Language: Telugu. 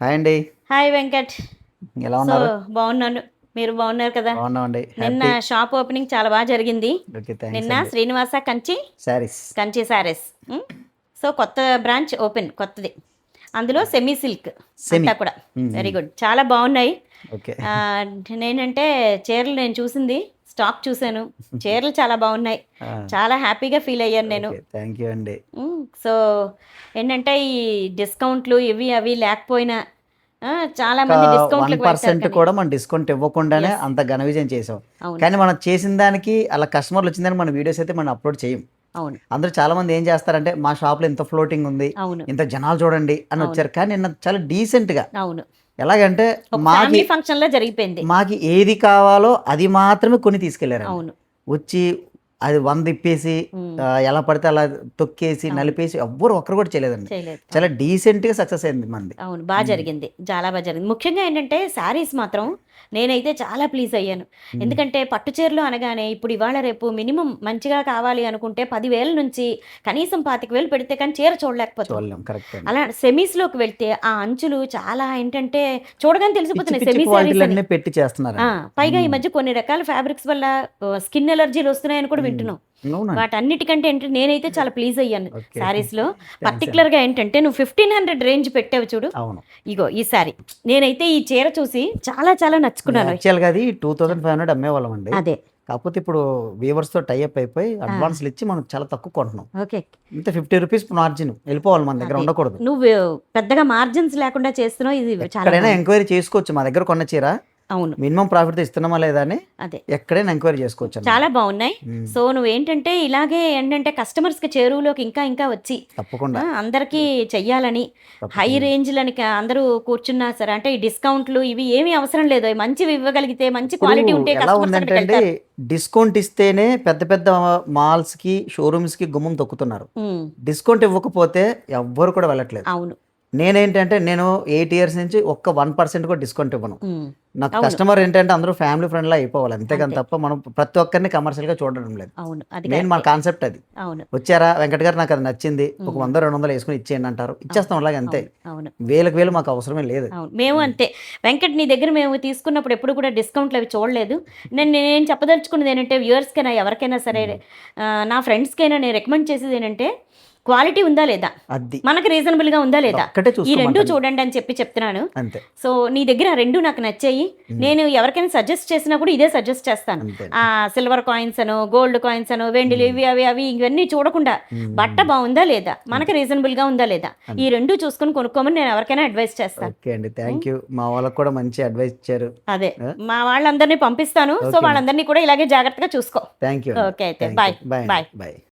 హాయ్ అండి. హాయ్ వెంకట్. ఎలా సో ఉన్నారు బాగున్నాను. మీరు బాగున్నారు కదా? బాగున్నామండి. నిన్న షాప్ ఓపెనింగ్ చాలా బాగా జరిగింది. నిన్న Srinivasa Kanchi sarees Kanchi sarees so కొత్త బ్రాంచ్ ఓపెన్ కొత్తది. అందులో సెమీ సిల్క్. అంతా కూడా. వెరీ గుడ్ చాలా బాగున్నాయి. నేనంటే చీరలు నేను చూసింది. స్టాక్ చూశాను. చీరలు చాలా బాగున్నాయి. చాలా హ్యాపీగా ఫీల్ అయ్యాను నేను. థ్యాంక్ యూ అండి. సో ఏంటంటే ఈ డిస్కౌంట్లు ఇవి అవి లేకపోయినా చాలా మంది వన్ డిస్కౌంట్లకు పర్సెంట్ కూడా మనం డిస్కౌంట్ ఇవ్వకుండానే. అంత ఘన విజయం చేసాం. కానీ మనం చేసిన దానికి అలా కస్టమర్లు వచ్చిన దానికి మన వీడియోస్ అయితే మనం అప్లోడ్ చేయం. అవును. అందరూ చాలా మంది ఏం చేస్తారంటే మా షాప్లో ఇంత ఫ్లోటింగ్ ఉంది ఇంత జనాలు చూడండి అని వచ్చారు. కానీ నిన్న చాలా డీసెంట్గా అవును. ఎలాగంటే మాకి ఫంక్షన్లో జరిగిపోయింది. మాకి ఏది కావాలో అది మాత్రమే కొని తీసుకెళ్ళారు అవును. వచ్చి అది వంద ఇప్పేసి ఎలా పడితే అలా తొక్కేసి నలిపేసి ఎవ్వరు ఒక్కరు కూడా చేయలేదండి. చేయలేదు. చాలా డీసెంట్గా సక్సెస్ అయింది మంది. అవును బాగా జరిగింది. చాలా బాగా జరిగింది. ముఖ్యంగా ఏంటంటే శారీస్ మాత్రం నేనైతే చాలా ప్లీజ్ అయ్యాను. ఎందుకంటే పట్టు చీరలు అనగానే ఇప్పుడు ఇవాళ రేపు మినిమం మంచిగా కావాలి అనుకుంటే పదివేల నుంచి కనీసం పాతిక వేలు పెడితే కానీ చీర చూడలేకపోతాం. అలా సెమీస్లోకి వెళ్తే ఆ అంచులు చాలా ఏంటంటే చూడగానే తెలిసిపోతున్నాయి పిచ్చి సెమీ శారీస్ క్వాలిటీలన్నీ పెట్టి చేస్తున్నారు పైగా ఈ మధ్య కొన్ని రకాల ఫ్యాబ్రిక్స్ వల్ల స్కిన్ ఎలర్జీలు వస్తున్నాయని కూడా వింటున్నాం అవునండి. వాటన్నిటికంటే ఏంటంటే నేనైతే చాలా ప్లీజ్ అయ్యాను. శారీస్లో పర్టికులర్గా ఏంటంటే నువ్వు ఫిఫ్టీన్ హండ్రెడ్ రేంజ్ పెట్టావు చూడు. అవును. ఇగో ఈ సారీ. నేనైతే ఈ చీర చూసి చాలా చాలా నచ్చుకున్నాను. యాక్చువల్గా అది టూ థౌసండ్ ఫైవ్ హండ్రెడ్ అమ్మేవాళ్ళం అండి. అదే. కాకపోతే ఇప్పుడు వీవర్స్తో టైఅప్ అయిపోయి అడ్వాన్స్లు ఇచ్చి మనం చాలా తక్కువ కొంటున్నాం. ఓకే. ఇంత ఫిఫ్టీ రూపీస్ మార్జిన్ వెళ్ళిపోవాలి మన దగ్గర. ఉండకూడదు. నువ్వు పెద్దగా మార్జిన్స్ లేకుండా చేస్తున్నావు ఇది చాలా. ఎంక్వైరీ చేసుకోవచ్చు మా దగ్గర కొన్న చీర. అవును. మినిమం ప్రాఫిట్ ఇస్తున్నామా లేదా అని అదే. ఎక్కడైనా ఎంక్వైరీ చేసుకోవచ్చు. చాలా బాగున్నాయి. సో నువ్వు ఏంటంటే ఇలాగే ఏంటంటే కస్టమర్స్కి చేరువలోకి ఇంకా ఇంకా వచ్చి తప్పకుండా. అందరికీ చెయ్యాలని హై రేంజ్లని అందరూ కూర్చున్నా సరే అంటే ఈ డిస్కౌంట్లు ఇవి ఏమీ అవసరం లేదు. మంచివి ఇవ్వగలిగితే మంచి క్వాలిటీ ఉంటే ఎలా ఉందంటే. డిస్కౌంట్ ఇస్తేనే పెద్ద పెద్ద మాల్స్కి షోరూమ్స్కి గుమ్మం తొక్కుతున్నారు. డిస్కౌంట్ ఇవ్వకపోతే ఎవ్వరు కూడా వెళ్ళట్లేదు. అవును. నేనేంటంటే నేను ఎయిట్ ఇయర్స్ నుంచి ఒక్క వన్ పర్సెంట్ కూడా డిస్కౌంట్ ఇవ్వను. నాకు. కస్టమర్ ఏంటంటే అందరూ ఫ్యామిలీ ఫ్రెండ్ లా అయిపోవాలి. అంతేగాని అంతే. తప్ప మనం ప్రతి ఒక్కరిని కమర్షియల్గా చూడడం లేదు. మన కరెక్టే. కాన్సెప్ట్ అది. వచ్చారా? వెంకట గారు నాకు అది నచ్చింది. ఒక వంద రెండు వందలు వేసుకుని ఇచ్చేయండి అంటారు. ఇచ్చేస్తాం అలాగే అంతే. అవును. వేలకు వేలు మాకు అవసరమే లేదు. మేము అంతే. వెంకట్ నీ దగ్గర మేము తీసుకున్నప్పుడు ఎప్పుడు కూడా డిస్కౌంట్లు అవి చూడలేదు. నేను నేను చెప్పదలుచుకున్నది ఏంటంటే వ్యూవర్స్కైనా ఎవరికైనా సరే నా ఫ్రెండ్స్కైనా నేను రికమెండ్ చేసేది ఏంటంటే క్వాలిటీ ఉందా లేదా? అది. మనకు రీజనబుల్గా ఉందా లేదా? ఈ రెండు చూడండి అని చెప్పి చెప్తున్నాను. అంతే. సో నీ దగ్గర రెండు నాకు నచ్చాయి. నేను ఎవరికైనా సజెస్ట్ చేసినా కూడా ఇదే సజెస్ట్ చేస్తాను. ఆ సిల్వర్ కాయిన్స్ అను గోల్డ్ కాయిన్స్ అను వెండిలు ఇవి అవి అవి ఇవన్నీ చూడకుండా. బట్ట బాగుందా లేదా? మనకి రీజనబుల్గా ఉందా లేదా? ఈ రెండు చూసుకొని కొనుక్కోమని నేను ఎవరికైనా అడ్వైస్ చేస్తాను. ఓకే అండి. Thank you. మా వాళ్ళకి కూడా మంచి అడ్వైస్ ఇచ్చారు. అదే? మా వాళ్ళందరినీ పంపిస్తాను. సో. వాళ్ళందరినీ కూడా ఇలాగే జాగ్రత్తగా చూసుకో. థ్యాంక్ యూ ఓకే అయితే. బాయ్. బాయ్. బాయ్.